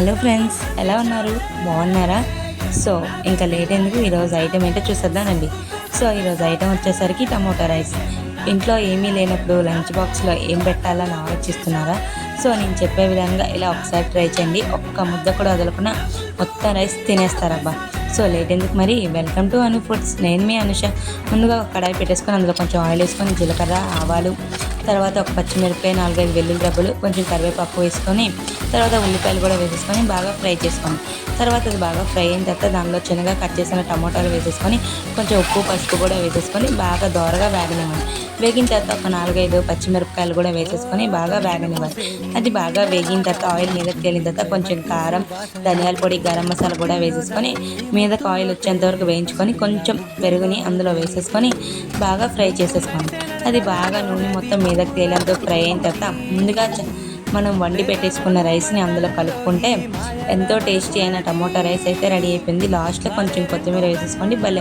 Hello friends ఎలా ఉన్నారు? బాగున్నారా? సో ఇంకా లేట్ ఎందుకు? ఈరోజు ఐటెం ఏంటో చూసేద్దానండి సో ఈరోజు ఐటెం వచ్చేసరికి టమోటా రైస్. ఇంట్లో ఏమీ లేనప్పుడు లంచ్ బాక్స్లో ఏం పెట్టాలని ఆలోచిస్తున్నారా? సో నేను చెప్పే విధంగా ఇలా ఒకసారి ట్రై చేయండి. ఒక్క ముద్ద కూడా వదలకుండా మొత్తం రైస్ తినేస్తారబ్బా. సో లేట్ ఎందుకు మరి? Welcome to Anu foods. నేను మీ అనుష. ముందుగా కడాయి పెట్టేసుకొని అందులో కొంచెం ఆయిల్ వేసుకొని జీలకర్ర ఆవాలు తర్వాత ఒక పచ్చిమిరపకాయ నాలుగైదు వెల్లుల్లి రబ్బలు కొంచెం కరివేపాకు వేసుకొని తర్వాత ఉల్లిపాయలు కూడా వేసేసుకొని బాగా ఫ్రై చేసుకోండి. తర్వాత అది బాగా ఫ్రై అయిన తర్వాత దానిలో చిన్నగా కట్ చేసిన టమోటాలు వేసేసుకొని కొంచెం ఉప్పు పసుపు కూడా వేసేసుకొని బాగా దోరగా వేగనివ్వండి. వేగిన తర్వాత ఒక నాలుగైదు పచ్చిమిరపకాయలు కూడా వేసేసుకొని బాగా వేగనివ్వాలి అది బాగా వేగిన తర్వాత ఆయిల్ మీదకి తేలిన తర్వాత కొంచెం కారం ధనియాల పొడి గరం మసాలా కూడా వేసేసుకొని మీదకు ఆయిల్ వచ్చేంత వరకు వేయించుకొని కొంచెం పెరుగుని అందులో వేసేసుకొని బాగా ఫ్రై చేసేసుకోండి. అది బాగా నూనె మొత్తం మీదకి తేలంతో ఫ్రై అయిన తర్వాత ముందుగా చ- మనం వండి పెట్టేసుకున్న రైస్ని అందులో కలుపుకుంటే ఎంతో టేస్టీ అయిన టమోటా రైస్ అయితే రెడీ అయిపోయింది. లాస్ట్లో కొంచెం కొత్తిమీర వేసేసుకోండి. భలే